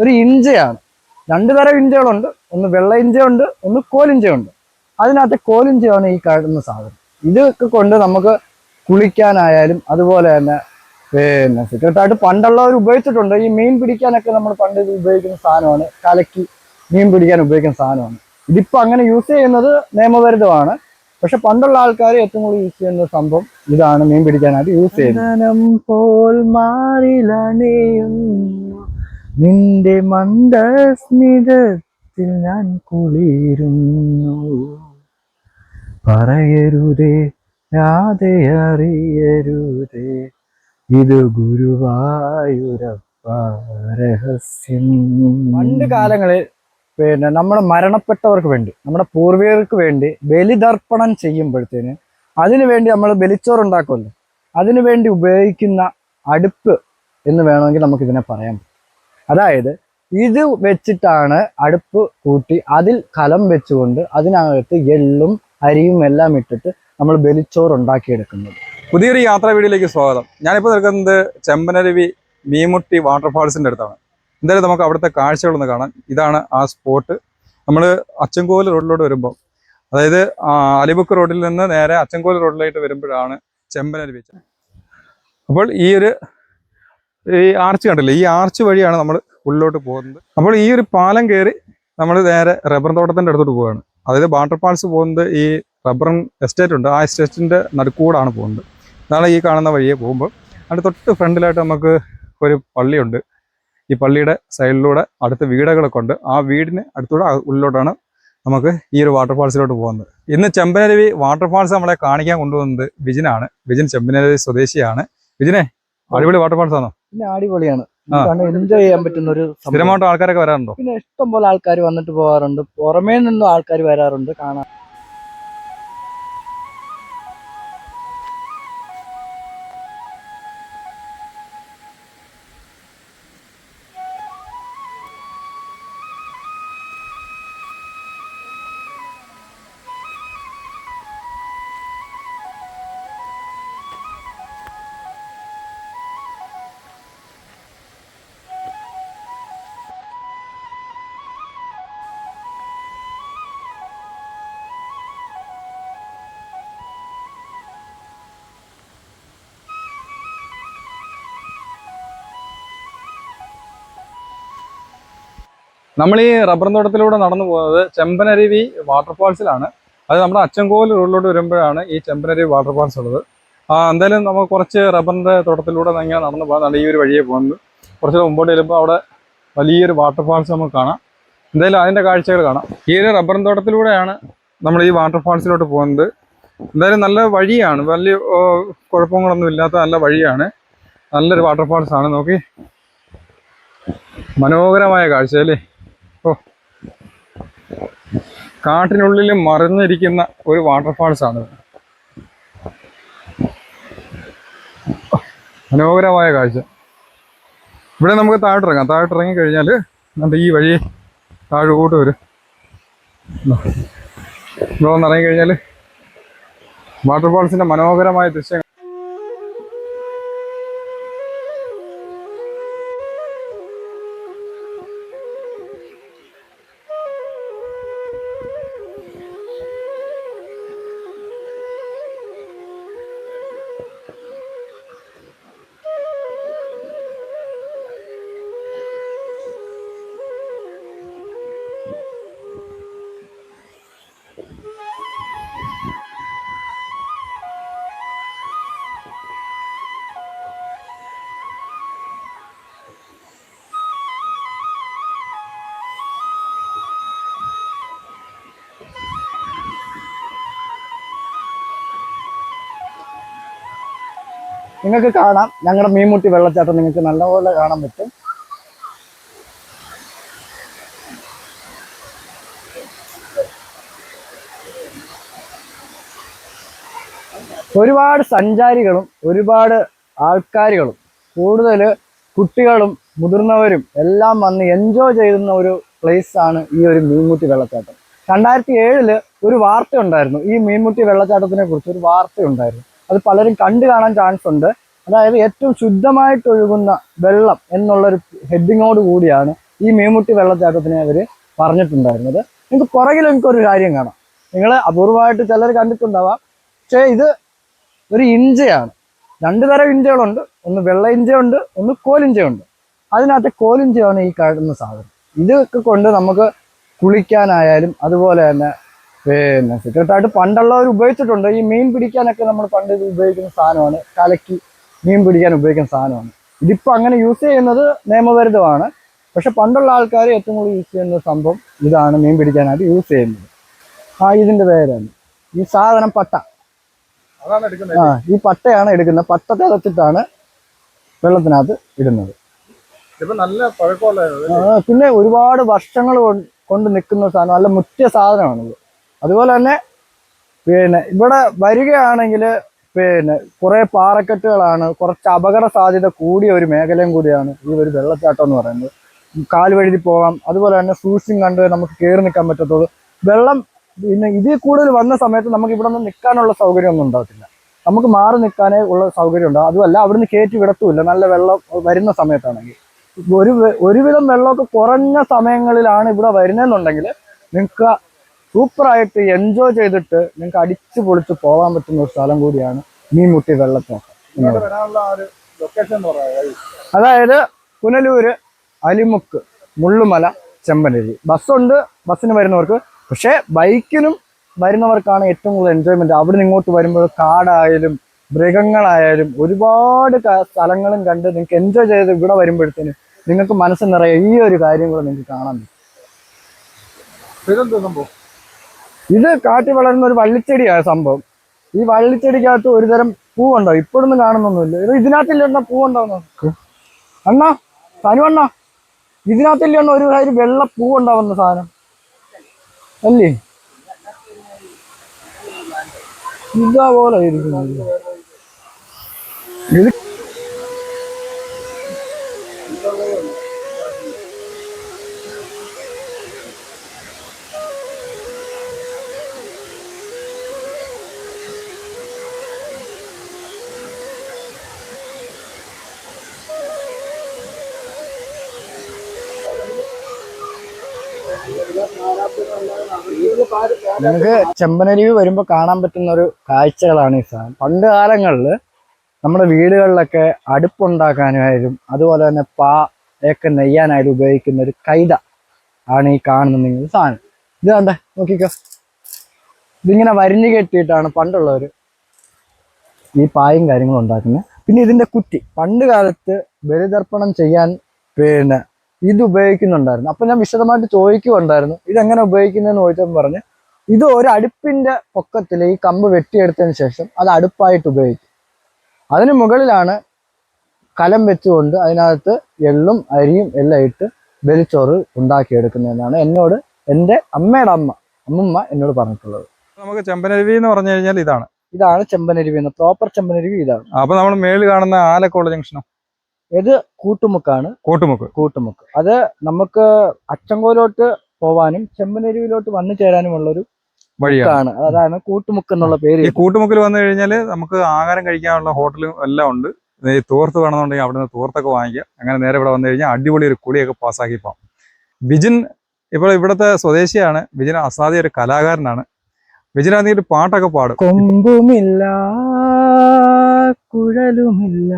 ഒരു ഇഞ്ചയാണ്. രണ്ട് തരം ഇഞ്ചകളുണ്ട്. ഒന്ന് വെള്ള ഇഞ്ചയുണ്ട് ഒന്ന് കോലിഞ്ചയുണ്ട് അതിനകത്ത് കോലിഞ്ചയാണ് ഈ കാണുന്ന സാധനം. ഇതൊക്കെ കൊണ്ട് നമുക്ക് കുളിക്കാനായാലും അതുപോലെ തന്നെ പിന്നെ സീക്രട്ടായിട്ട് പണ്ടുള്ളവർ ഉപയോഗിച്ചിട്ടുണ്ട്. ഈ മീൻ പിടിക്കാനൊക്കെ നമ്മൾ പണ്ട് ഇത് ഉപയോഗിക്കുന്ന സാധനമാണ്. കലക്കി മീൻ പിടിക്കാൻ ഉപയോഗിക്കുന്ന സാധനമാണ്. ഇതിപ്പോൾ അങ്ങനെ യൂസ് ചെയ്യുന്നത് നിയമപരിതമാണ് പക്ഷെ പണ്ടുള്ള ആൾക്കാർ ഏറ്റവും കൂടുതൽ യൂസ് ചെയ്യുന്ന സംഭവം ഇതാണ് മീൻ പിടിക്കാനായിട്ട് യൂസ് ചെയ്യുന്നത്. നിന്റെ മന്ദസ്മിതത്തിൽ ഞാൻ കുളിരുന്നു. പറയരുതേ രാതെ അറിയരുതേ ഇത് ഗുരുവായൂരപ്പ രഹസ്യം. പണ്ട് കാലങ്ങളിൽ പിന്നെ നമ്മുടെ മരണപ്പെട്ടവർക്ക് വേണ്ടി നമ്മുടെ പൂർവികർക്ക് വേണ്ടി ബലിതർപ്പണം ചെയ്യുമ്പോഴത്തേന് അതിനു വേണ്ടി നമ്മൾ ബലിച്ചോറുണ്ടാക്കുമല്ലോ അതിനു വേണ്ടി ഉപയോഗിക്കുന്ന അടുപ്പ് എന്ന് വേണമെങ്കിൽ നമുക്കിതിനെ പറയാം അതായത് ഇത് വെച്ചിട്ടാണ് അടുപ്പ് കൂട്ടി അതിൽ കലം വെച്ചുകൊണ്ട് അതിനകത്ത് എള്ളും അരിയും എല്ലാം ഇട്ടിട്ട് നമ്മൾ ബലിച്ചോറ് ഉണ്ടാക്കിയെടുക്കുന്നത്. പുതിയൊരു യാത്രാ വീഡിയോയിലേക്ക് സ്വാഗതം. ഞാനിപ്പോൾ നിൽക്കുന്നത് ചെമ്പനരുവി മീമുട്ടി വാട്ടർഫാൾസിന്റെ അടുത്താണ്. എന്തായാലും നമുക്ക് അവിടുത്തെ കാഴ്ചകളൊന്ന് കാണാം. ഇതാണ് ആ സ്പോട്ട്. നമ്മൾ അച്ചൻകോൽ റോഡിലോട്ട് വരുമ്പോൾ അതായത് അലിബുക്ക് റോഡിൽ നിന്ന് നേരെ അച്ചൻകോൽ റോഡിലായിട്ട് വരുമ്പോഴാണ് ചെമ്പനരുവി അപ്പോൾ ഈ ഒരു ഈ ആർച്ച് കണ്ടില്ലേ? ഈ ആർച്ച് വഴിയാണ് നമ്മൾ ഉള്ളിലോട്ട് പോകുന്നത്. അപ്പോൾ ഈ ഒരു പാലം കയറി നമ്മൾ നേരെ റബ്ബർ തോട്ടത്തിന്റെ അടുത്തോട്ട് പോവുകയാണ്. അതായത് വാട്ടർഫാൾസ് പോകുന്നത് ഈ റബ്ബർ എസ്റ്റേറ്റ് ഉണ്ട്. ആ എസ്റ്റേറ്റിന്റെ നടുക്കൂടാണ് പോകുന്നത്. നാളെ ഈ കാണുന്ന വഴിയെ പോകുമ്പോൾ. അതിന്റെ തൊട്ട് ഫ്രണ്ടിലായിട്ട് നമുക്ക് ഒരു പള്ളിയുണ്ട്. ഈ പള്ളിയുടെ സൈഡിലൂടെ അടുത്ത വീടുകളൊക്കെ ഉണ്ട്. ആ വീടിന് അടുത്തൂടെ ഉള്ളിലോട്ടാണ് നമുക്ക് ഈ ഒരു വാട്ടർഫാൾസിലോട്ട് പോകുന്നത്. ഇന്ന് ചെമ്പനരുവി വാട്ടർഫാൾസ് നമ്മളെ കാണിക്കാൻ കൊണ്ടുവന്നത് വിജിനാണ്. വിജിൻ ചെമ്പനരുവി സ്വദേശിയാണ്. വിജിനെ അടിപൊളി വാട്ടർഫാൾസ് ആണോ? പിന്നെ അടിപൊളിയാണ്. എൻജോയ് ചെയ്യാൻ പറ്റുന്ന ഒരു. സ്ഥിരമായിട്ട് ആൾക്കാരൊക്കെ വരാറുണ്ടോ പിന്നെ ഇഷ്ടം പോലെ ആൾക്കാർ വന്നിട്ട് പോകാറുണ്ട് പുറമേ നിന്നും ആൾക്കാർ വരാറുണ്ട് കാണാൻ നമ്മൾ ഈ റബ്ബർ തോട്ടത്തിലൂടെ നടന്നു പോകുന്നത് ചെമ്പനരുവി വാട്ടർഫാൾസിലാണ്. അത് നമ്മുടെ അച്ചൻകോവിൽ റോഡിലോട്ട് വരുമ്പോഴാണ് ഈ ചെമ്പനരുവി വാട്ടർഫാൾസ് ഉള്ളത്. എന്തായാലും നമുക്ക് കുറച്ച് റബ്ബറിന്റെ തോട്ടത്തിലൂടെ ഇങ്ങനെ നടന്നു പോകാൻ ഈ ഒരു വഴിയെ പോകുന്നത് കുറച്ച് മുമ്പോട്ട് ചെല്ലുമ്പോൾ അവിടെ വലിയൊരു വാട്ടർഫാൾസ് നമുക്ക് കാണാം. എന്തായാലും അതിന്റെ കാഴ്ചകൾ കാണാം. ഈ ഒരു റബ്ബർ തോട്ടത്തിലൂടെയാണ് നമ്മൾ ഈ വാട്ടർഫാൾസിലോട്ട് പോകുന്നത്. എന്തായാലും നല്ല വഴിയാണ്. വലിയ കുഴപ്പങ്ങളൊന്നും ഇല്ലാത്ത നല്ല വഴിയാണ്. നല്ലൊരു വാട്ടർഫാൾസ് ആണ്. നോക്കി. മനോഹരമായ കാഴ്ച അല്ലേ? ഓ. കാട്ടിനുള്ളിൽ മറിഞ്ഞിരിക്കുന്ന ഒരു വാട്ടർഫാൾസ് ആണ്. മനോഹരമായ കാഴ്ച. ഇവിടെ നമുക്ക് താഴോട്ടിറങ്ങാം. താഴോട്ടിറങ്ങി കഴിഞ്ഞാൽ നമ്മുടെ ഈ വഴി താഴോട്ട് വരും. ഇവിടെ വന്നിറങ്ങി കഴിഞ്ഞാൽ വാട്ടർഫാൾസിന്റെ മനോഹരമായ ദൃശ്യം നിങ്ങൾക്ക് കാണാം. ഞങ്ങളുടെ മീൻമുട്ടി വെള്ളച്ചാട്ടം നിങ്ങൾക്ക് നല്ലപോലെ കാണാൻ പറ്റും. ഒരുപാട് സഞ്ചാരികളും ഒരുപാട് ആൾക്കാരുകളും കൂടുതൽ കുട്ടികളും മുതിർന്നവരും എല്ലാം വന്ന് എൻജോയ് ചെയ്യുന്ന ഒരു പ്ലേസ് ആണ് ഈ ഒരു മീൻമുട്ടി വെള്ളച്ചാട്ടം. രണ്ടായിരത്തി ഏഴിൽ ഒരു വാർത്ത ഉണ്ടായിരുന്നു. ഈ മീൻമുട്ടി വെള്ളച്ചാട്ടത്തിനെ കുറിച്ച് ഒരു വാർത്ത ഉണ്ടായിരുന്നു. അത് പലരും കണ്ടു കാണാൻ ചാൻസ് ഉണ്ട്. അതായത് ഏറ്റവും ശുദ്ധമായിട്ട് ഒഴുകുന്ന വെള്ളം എന്നുള്ളൊരു ഹെഡിങ്ങോട് കൂടിയാണ് ഈ മീൻമുട്ടി വെള്ളച്ചാട്ടത്തിനെ അവർ പറഞ്ഞിട്ടുണ്ടായിരുന്നത്. നിങ്ങൾക്ക് പുറകിൽ ഒരു കാര്യം കാണാം. നിങ്ങൾ അപൂർവമായിട്ട് ചിലർ കണ്ടിട്ടുണ്ടാവാം. പക്ഷേ ഇത് ഒരു ഇഞ്ചയാണ്. രണ്ട് തരം ഇഞ്ചകളുണ്ട്. ഒന്ന് വെള്ള ഇഞ്ചയുണ്ട് ഒന്ന് കോലിഞ്ചയുണ്ട്. അതിനകത്ത് കോലിഞ്ചയാണ് ഈ കാണുന്ന സാധനം. ഇതൊക്കെ കൊണ്ട് നമുക്ക് കുളിക്കാനായാലും അതുപോലെ തന്നെ പിന്നെ സീക്രട്ടായിട്ട് പണ്ടുള്ളവർ ഉപയോഗിച്ചിട്ടുണ്ട്. ഈ മീൻ പിടിക്കാനൊക്കെ നമ്മൾ പണ്ട് ഇത് ഉപയോഗിക്കുന്ന സാധനമാണ്. കലക്കി മീൻ പിടിക്കാൻ ഉപയോഗിക്കുന്ന സാധനമാണ്. ഇതിപ്പോൾ അങ്ങനെ യൂസ് ചെയ്യുന്നത് നിയമവിരുദ്ധമാണ്. പക്ഷെ പണ്ടുള്ള ആൾക്കാർ ഏറ്റവും കൂടുതൽ യൂസ് ചെയ്യുന്ന സംഭവം ഇതാണ് മീൻ പിടിക്കാനായിട്ട് യൂസ് ചെയ്യുന്നത്. ആ ഇതിന്റെ പേരാണ്. ഈ സാധനം പട്ട. ആ ഈ പട്ടയാണ് എടുക്കുന്നത്. പട്ട തിളച്ചിട്ടാണ് വെള്ളത്തിനകത്ത് ഇടുന്നത്. പിന്നെ ഒരുപാട് വർഷങ്ങൾ കൊണ്ട് കൊണ്ട് നിൽക്കുന്ന സാധനം നല്ല മുറ്റിയ സാധനമാണിത്. അതുപോലെ തന്നെ പിന്നെ ഇവിടെ വരികയാണെങ്കിൽ പിന്നെ കുറേ പാറക്കെട്ടുകളാണ് കുറച്ച് അപകട സാധ്യത കൂടിയ ഒരു മേഖലയും കൂടിയാണ് ഈ ഒരു വെള്ളച്ചാട്ടം എന്ന് പറയുന്നത്. കാൽ വഴുതി പോകാം അതുപോലെ തന്നെ സൂക്ഷിച്ചും കണ്ട് നമുക്ക് കയറി നിൽക്കാൻ പറ്റത്തുള്ളൂ. വെള്ളം പിന്നെ ഇതിൽ കൂടുതൽ വന്ന സമയത്ത് നമുക്ക് ഇവിടെ നിന്ന് നിൽക്കാനുള്ള സൗകര്യമൊന്നും ഉണ്ടാകത്തില്ല. നമുക്ക് മാറി നിൽക്കാനേ ഉള്ള സൗകര്യം ഉണ്ടാവും അതുമല്ല അവിടുന്ന് കയറ്റി വിടത്തുമില്ല. നല്ല വെള്ളം വരുന്ന സമയത്താണെങ്കിൽ. ഒരു ഒരുവിധം വെള്ളമൊക്കെ കുറഞ്ഞ സമയങ്ങളിലാണ് ഇവിടെ വരുന്നതെന്നുണ്ടെങ്കിൽ നിങ്ങൾക്ക് സൂപ്പറായിട്ട് എൻജോയ് ചെയ്തിട്ട് നിങ്ങൾക്ക് അടിച്ചു പൊളിച്ച് പോകാൻ പറ്റുന്ന ഒരു സ്ഥലം കൂടിയാണ് മീൻമുട്ടി വെള്ളച്ചാട്ടം അതായത് പുനലൂര് അലിമുക്ക് മുള്ളുമല ചെമ്പനരി. ബസ്സുണ്ട് ബസ്സിന് വരുന്നവർക്ക്. പക്ഷേ ബൈക്കിനും വരുന്നവർക്കാണ് ഏറ്റവും കൂടുതൽ എൻജോയ്മെന്റ് അവിടെ ഇങ്ങോട്ട് വരുമ്പോൾ കാടായാലും മൃഗങ്ങളായാലും ഒരുപാട് സ്ഥലങ്ങളും കണ്ട് നിങ്ങൾക്ക് എൻജോയ് ചെയ്ത് ഇവിടെ വരുമ്പോഴത്തേന് നിങ്ങൾക്ക് മനസ്സ് നിറയെ ഈ ഒരു കാര്യം കൂടെ നിങ്ങൾക്ക് കാണാൻ പറ്റും. ഇത് കാട്ടി വളരുന്ന ഒരു വള്ളിച്ചെടിയാണ് സംഭവം. ഈ വള്ളിച്ചെടിക്കകത്ത് ഒരുതരം പൂവുണ്ടാവും ഇപ്പോഴൊന്നും കാണുന്നൊന്നുമില്ല. ഇത് ഇതിനകത്തില്ല പൂവുണ്ടാവുന്ന? അണ്ണാ സനു അണ്ണാ. ഇതിനകത്തില്ല ഒരു കാര്യം വെള്ള പൂവുണ്ടാവുന്ന സാധനം. അല്ലേ? ഇതാ ഇത് നിങ്ങൾക്ക് ചെമ്പനരുവി വരുമ്പോൾ കാണാൻ പറ്റുന്ന ഒരു കാഴ്ചകളാണ് ഈ സാധനം. പണ്ട് കാലങ്ങളിൽ നമ്മുടെ വീടുകളിലൊക്കെ അടുപ്പുണ്ടാക്കാനായാലും അതുപോലെ തന്നെ പാ ഒക്കെ നെയ്യാനായാലും ഉപയോഗിക്കുന്ന ഒരു കൈത ആണ് ഈ കാണുന്ന സാധനം. ഇത് കണ്ടേ നോക്കിക്കോ. ഇതിങ്ങനെ വരിഞ്ഞു കെട്ടിയിട്ടാണ് പണ്ടുള്ളവർ ഈ പായും കാര്യങ്ങളും ഉണ്ടാക്കുന്നത്. പിന്നെ ഇതിന്റെ കുറ്റി. പണ്ട് കാലത്ത് ബലിതർപ്പണം ചെയ്യാൻ പിന്നെ ഇത് ഉപയോഗിക്കുന്നുണ്ടായിരുന്നു. അപ്പൊ ഞാൻ വിശദമായിട്ട് ചോദിക്കുന്നുണ്ടായിരുന്നു ഇതെങ്ങനെ ഉപയോഗിക്കുന്നതെന്ന് ചോദിച്ചപ്പോൾ പറഞ്ഞ് ഇത് ഒരു അടുപ്പിന്റെ പൊക്കത്തിൽ ഈ കമ്പ് വെട്ടിയെടുത്തതിന് ശേഷം അത് അടുപ്പായിട്ട് ഉപയോഗിക്കും. അതിന് മുകളിലാണ് കലം വെച്ചുകൊണ്ട് അതിനകത്ത് എള്ളും അരിയും എല്ലാം ഇട്ട് ബലിച്ചോറ് ഉണ്ടാക്കിയെടുക്കുന്നതെന്നാണ് എന്നോട് എന്റെ അമ്മയുടെ അമ്മ അമ്മമ്മ എന്നോട് പറഞ്ഞിട്ടുള്ളത്. നമുക്ക് ചെമ്പനരുവി എന്ന് പറഞ്ഞു കഴിഞ്ഞാൽ ഇതാണ്. ഇതാണ് ചെമ്പനരുവി എന്ന് പ്രോപ്പർ ചെമ്പനരുവി ഇതാണ്. അപ്പൊ നമ്മൾ മേളിൽ കാണുന്ന ആലക്കോള ജംഗ്ഷനോ ഇത് കൂട്ടുമുക്കാണ്? കൂട്ടുമുക്ക്. കൂട്ടുമുക്ക്. അത് നമുക്ക് അച്ചങ്കോലോട്ട് പോവാനും ചെമ്പനരുവിലോട്ട് വന്നു ചേരാനുമുള്ള ഒരു വഴിയാണ് അതാണ് കൂട്ടുമുക്ക് എന്നുള്ള പേര്. ഈ കൂട്ടുമുക്കിൽ വന്നു കഴിഞ്ഞാൽ നമുക്ക് ആഹാരം കഴിക്കാനുള്ള ഹോട്ടലും എല്ലാം ഉണ്ട്. ഈ തോർത്ത് വേണമെന്നുണ്ടെങ്കിൽ അവിടെ നിന്ന് തോർത്തൊക്കെ വാങ്ങിക്കാം. അങ്ങനെ നേരെ ഇവിടെ വന്നു കഴിഞ്ഞാൽ അടിപൊളി ഒരു കുളിയൊക്കെ പാസ്സാക്കി പോകാം ബിജിൻ ഇപ്പോൾ ഇവിടുത്തെ സ്വദേശിയാണ്. ബിജിൻ അസാധ്യ ഒരു കലാകാരനാണ്. ബിജിനാണെങ്കിൽ ഒരു പാട്ടൊക്കെ പാടും. കൊമ്പുമില്ല കുഴലുമില്ല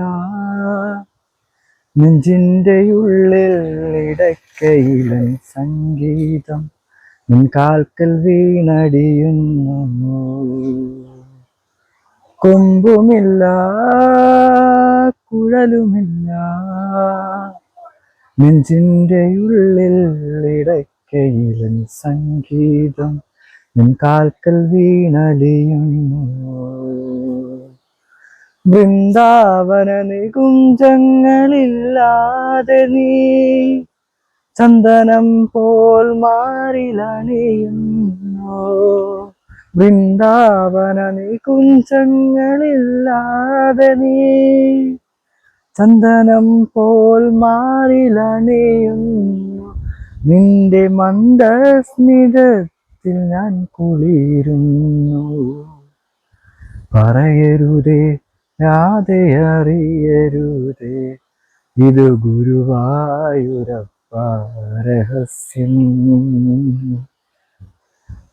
നെഞ്ചിന്റെ ഉള്ളിൽ ഇടക്കയിലൻ സംഗീതം നിൻ കാൽക്കൽ വീണടിയുന്നു. കൊമ്പുമില്ല കുഴലുമില്ല. നെഞ്ചിന്റെ ഉള്ളിൽ ഇടക്കയിലൻ സംഗീതം നിൻ കാൽക്കൽ വീണലിയുന്നു വൃന്ദാവന നികുഞ്ചങ്ങളില്ലാതെ നീ ചന്ദനം പോൽ മാറിലണിയുന്നു. വൃന്ദാവന നികുഞ്ചങ്ങളില്ലാതെ നീ ചന്ദനം പോൽ മാറിലണിയുന്നു. നിന്റെ മന്ദസ്മിതത്തിൽ ഞാൻ കുളിരുന്നു. പറയരുതേ രാധയറിയരുതേ. ഇത് ഗുരുവായൂരപ്പ രഹസ്യം.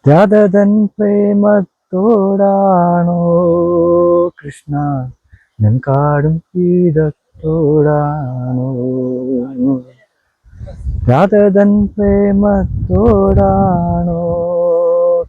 രാധതൻ പ്രേമത്തോടാണോ കൃഷ്ണ? ഞാൻ കാടും ഗീതത്തോടാണോ രാധതൻ പ്രേമത്തോടാണോ